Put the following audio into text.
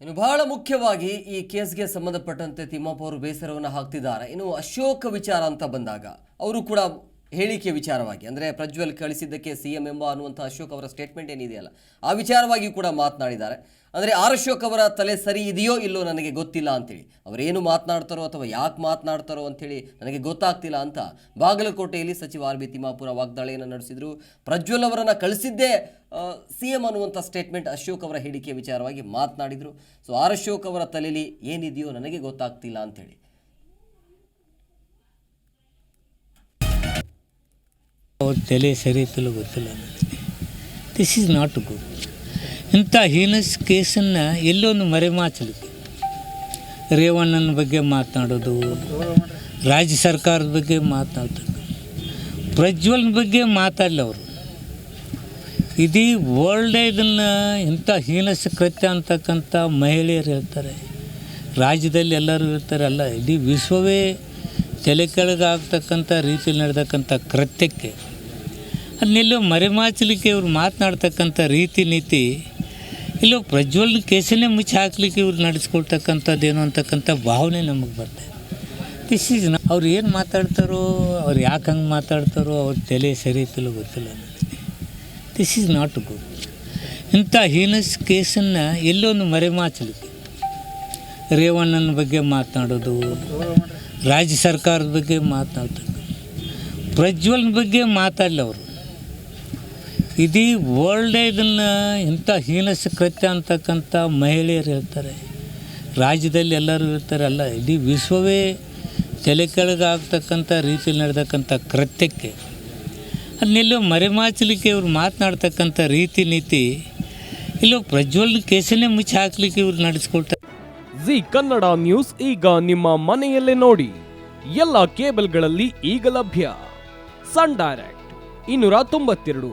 ಇನ್ನು ಬಹಳ ಮುಖ್ಯವಾಗಿ ಈ ಕೇಸ್ಗೆ ಸಂಬಂಧಪಟ್ಟಂತೆ ತಿಮ್ಮಪ್ಪ ಅವರು ಬೇಸರವನ್ನು ಹಾಕ್ತಿದ್ದಾರೆ. ಇನ್ನು ಅಶೋಕ ವಿಚಾರ ಅಂತ ಬಂದಾಗ, ಅವರು ಕೂಡ ಹೇಳಿಕೆ ವಿಚಾರವಾಗಿ, ಅಂದರೆ ಪ್ರಜ್ವಲ್ ಕಳಿಸಿದ್ದಕ್ಕೆ ಸಿ ಎಂ ಎಂಬ ಅನ್ನುವಂಥ ಅಶೋಕ್ ಅವರ ಸ್ಟೇಟ್ಮೆಂಟ್ ಏನಿದೆಯಲ್ಲ, ಆ ವಿಚಾರವಾಗಿ ಕೂಡ ಮಾತನಾಡಿದ್ದಾರೆ. ಅಂದರೆ ಆರ್ ಅಶೋಕ್ ಅವರ ತಲೆ ಸರಿ ಇದೆಯೋ ಇಲ್ಲೋ ನನಗೆ ಗೊತ್ತಿಲ್ಲ ಅಂತೇಳಿ. ಅವರೇನು ಮಾತನಾಡ್ತಾರೋ ಅಥವಾ ಯಾಕೆ ಮಾತನಾಡ್ತಾರೋ ಅಂಥೇಳಿ ನನಗೆ ಗೊತ್ತಾಗ್ತಿಲ್ಲ ಅಂತ ಬಾಗಲಕೋಟೆಯಲ್ಲಿ ಸಚಿವ ಆರ್ ಬಿ ತಿಮ್ಮಾಪುರ ವಾಗ್ದಾಳಿಯನ್ನು ನಡೆಸಿದರು. ಪ್ರಜ್ವಲ್ ಅವರನ್ನು ಕಳಿಸಿದ್ದೇ ಸಿ ಎಂ ಅನ್ನುವಂಥ ಸ್ಟೇಟ್ಮೆಂಟ್ ಅಶೋಕ್ ಅವರ ಹೇಳಿಕೆ ವಿಚಾರವಾಗಿ ಮಾತನಾಡಿದರು. ಸೊ ಆರ್ ಅಶೋಕ್ ಅವರ ತಲೆಯಲ್ಲಿ ಏನಿದೆಯೋ ನನಗೆ ಗೊತ್ತಾಗ್ತಿಲ್ಲ ಅಂತೇಳಿ. ಅವ್ರ ತಲೆ ಸರಿ ಗೊತ್ತಿಲ್ಲ ನನಗೆ. ದಿಸ್ ಈಸ್ ನಾಟ್ ಗುಡ್ ಇಂಥ ಹೀನಸ್ ಕೇಸನ್ನು ಎಲ್ಲೊಂದು ಮರೆಮಾಚಲಿಕ್ಕೆ. ರೇವಣ್ಣನ ಬಗ್ಗೆ ಮಾತನಾಡೋದು, ರಾಜ್ಯ ಸರ್ಕಾರದ ಬಗ್ಗೆ ಮಾತನಾಡ್ತಾರೆ ಪ್ರಜ್ವಲ್ನ ಬಗ್ಗೆ ಮಾತಾಡಲಿ ಅವರು. ಇಡೀ ವರ್ಲ್ಡೇ ಇದನ್ನು ಇಂಥ ಹೀನಸ್ ಕೃತ್ಯ ಅಂತಕ್ಕಂಥ ಮಹಿಳೆಯರು ಹೇಳ್ತಾರೆ. ರಾಜ್ಯದಲ್ಲಿ ಎಲ್ಲರೂ ಇರ್ತಾರೆ ಅಲ್ಲ, ಇಡೀ ವಿಶ್ವವೇ ತಲೆ ಕೆಳಗಾಗ್ತಕ್ಕಂಥ ರೀತಿಯಲ್ಲಿ ನಡೆದಕ್ಕಂಥ ಕೃತ್ಯಕ್ಕೆ ಅದನ್ನೆಲ್ಲೋ ಮರೆಮಾಚಲಿಕ್ಕೆ ಇವ್ರು ಮಾತನಾಡ್ತಕ್ಕಂಥ ರೀತಿ ನೀತಿ, ಇಲ್ಲೋ ಪ್ರಜ್ವಲ್ ಕೇಸನ್ನೇ ಮುಚ್ಚಿ ಹಾಕ್ಲಿಕ್ಕೆ ಇವ್ರು ನಡೆಸ್ಕೊಳ್ತಕ್ಕಂಥದ್ದೇನು ಅಂತಕ್ಕಂಥ ಭಾವನೆ ನಮಗೆ ಬರ್ತದೆ ದಿಸ್ ಈಸ್ ಅವ್ರು ಏನು ಮಾತಾಡ್ತಾರೋ, ಅವ್ರು ಯಾಕೆ ಹಂಗೆ ಮಾತಾಡ್ತಾರೋ ಅವ್ರ ತಲೆ ಸರಿ ಇತ್ತಿಲ್ಲ ಗೊತ್ತಿಲ್ಲ ದಿಸ್ ಈಸ್ ನಾಟ್ ಗುಡ್ ಇಂಥ ಹೀನಸ್ ಕೇಸನ್ನು ಎಲ್ಲೊಂದು ಮರೆಮಾಚಲಿಕ್ಕೆ. ರೇವಣ್ಣನ ಬಗ್ಗೆ ಮಾತನಾಡೋದು, ರಾಜ್ಯ ಸರ್ಕಾರದ ಬಗ್ಗೆ ಮಾತನಾಡ್ತಾರೆ ಪ್ರಜ್ವಲ್ನ ಬಗ್ಗೆ ಮಾತಾಡಲಿ ಅವರು. ಇಡೀ ವರ್ಲ್ಡೇ ಇದನ್ನು ಇಂಥ ಹೀನಸ ಕೃತ್ಯ ಅಂತಕ್ಕಂಥ ಮಹಿಳೆಯರು ಹೇಳ್ತಾರೆ. ರಾಜ್ಯದಲ್ಲಿ ಎಲ್ಲರೂ ಇರ್ತಾರೆ ಅಲ್ಲ, ಇಡೀ ವಿಶ್ವವೇ ತಲೆ ಕೆಳಗಾಗ್ತಕ್ಕಂಥ ರೀತಿಯಲ್ಲಿ ನಡೆದಕ್ಕಂಥ ಕೃತ್ಯಕ್ಕೆ. ಅದನ್ನೆಲ್ಲೋ ಮರೆಮಾಚಲಿಕ್ಕೆ ಇವ್ರು ಮಾತನಾಡ್ತಕ್ಕಂಥ ರೀತಿ ನೀತಿ ಇಲ್ಲೋ ಪ್ರಜ್ವಲ್ ಕೇಸನ್ನೇ ಮುಚ್ಚಿ ಹಾಕ್ಲಿಕ್ಕೆ ಇವ್ರು ನಡೆಸ್ಕೊಳ್ತಾರೆ. ಜಿ ಕನ್ನಡ ನ್ಯೂಸ್ ಈಗ ನಿಮ್ಮ ಮನೆಯಲ್ಲೇ ನೋಡಿ. ಎಲ್ಲ ಕೇಬಲ್ಗಳಲ್ಲಿ ಈಗ ಲಭ್ಯ. ಸನ್ ಡೈರೆಕ್ಟ್, ಇನ್ನೂರ ತೊಂಬತ್ತೆರಡು.